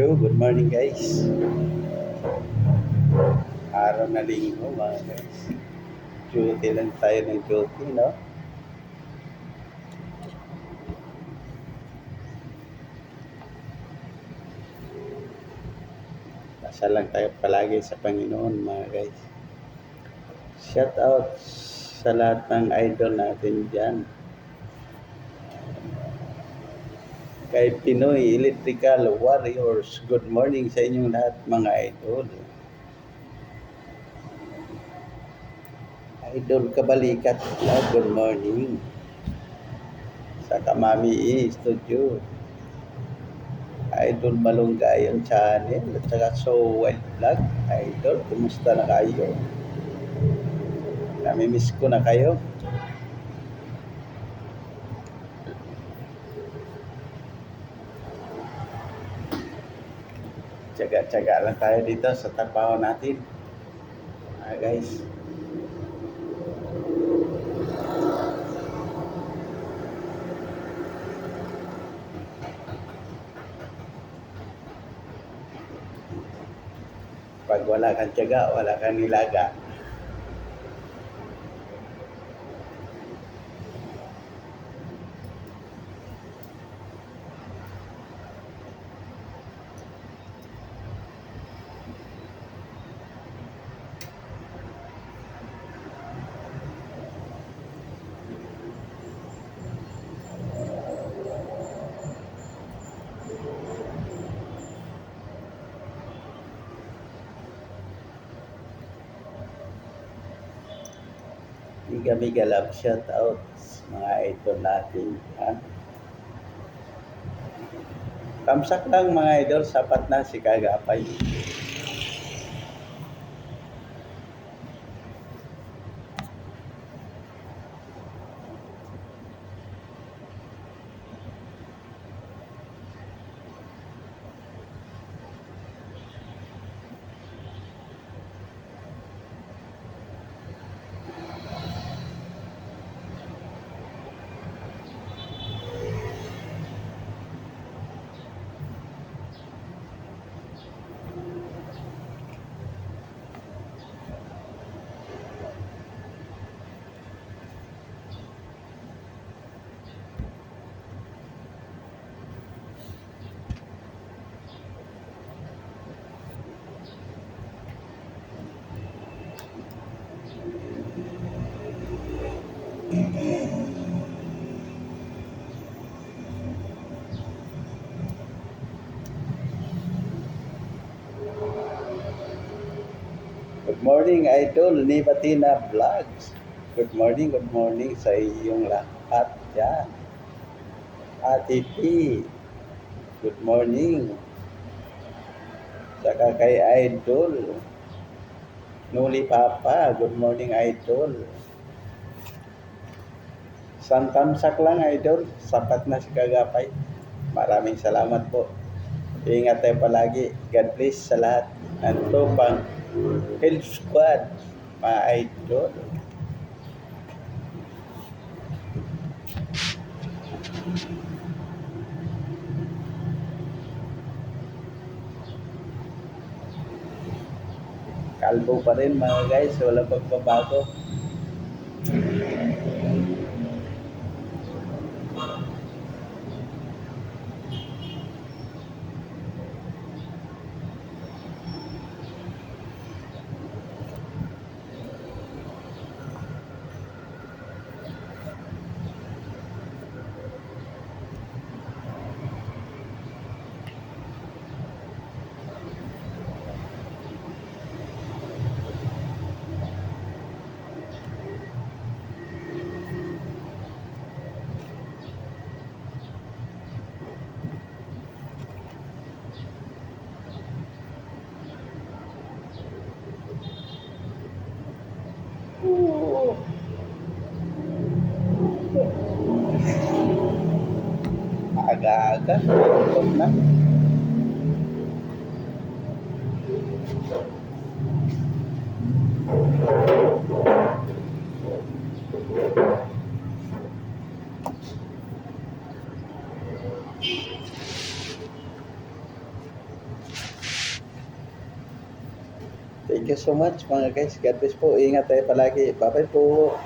Joe. Good morning guys. Araw na linggo mga guys. Duty lang tayo ng duty, no? Dasal lang tayo palagi sa Panginoon mga guys. Shout out sa lahat ng idol natin dyan. Kay Pinoy Electrical Warriors. Good morning sa inyong lahat mga idol. Idol Kabalikat, ah, good morning. Sa Kamami Studio. Idol Malunggayon Channel at saka So Wild Vlog. Idol, kumusta na kayo? Namimiss ko na kayo. Tsaga-tsaga lang tayo dito sa trabaho natin. Ah, guys. Pag wala kang tiyaga, wala kang nilaga. Miga Miga Love shout out mga idol natin. Ha? Kamsak lang mga idol, sapat na si Kagapay. Good morning, Idol Nibatina Vlogs. Good morning, good morning sa iyong lahat dyan. Ate P, good morning. Saka kay Idol. Nuli Papa, good morning, Idol. Santamsak lang, Idol. Sapat na si Kagapay. Maraming salamat po. Ingat tayo palagi. God bless sa lahat. Ang tupang Health Squad, mga idol. Kalbo pa rin mga guys, wala pagbabago. aga-aga. Tutok na. Thank you so much mga guys. God bless po. Ingat tayo palagi. Bye-bye po.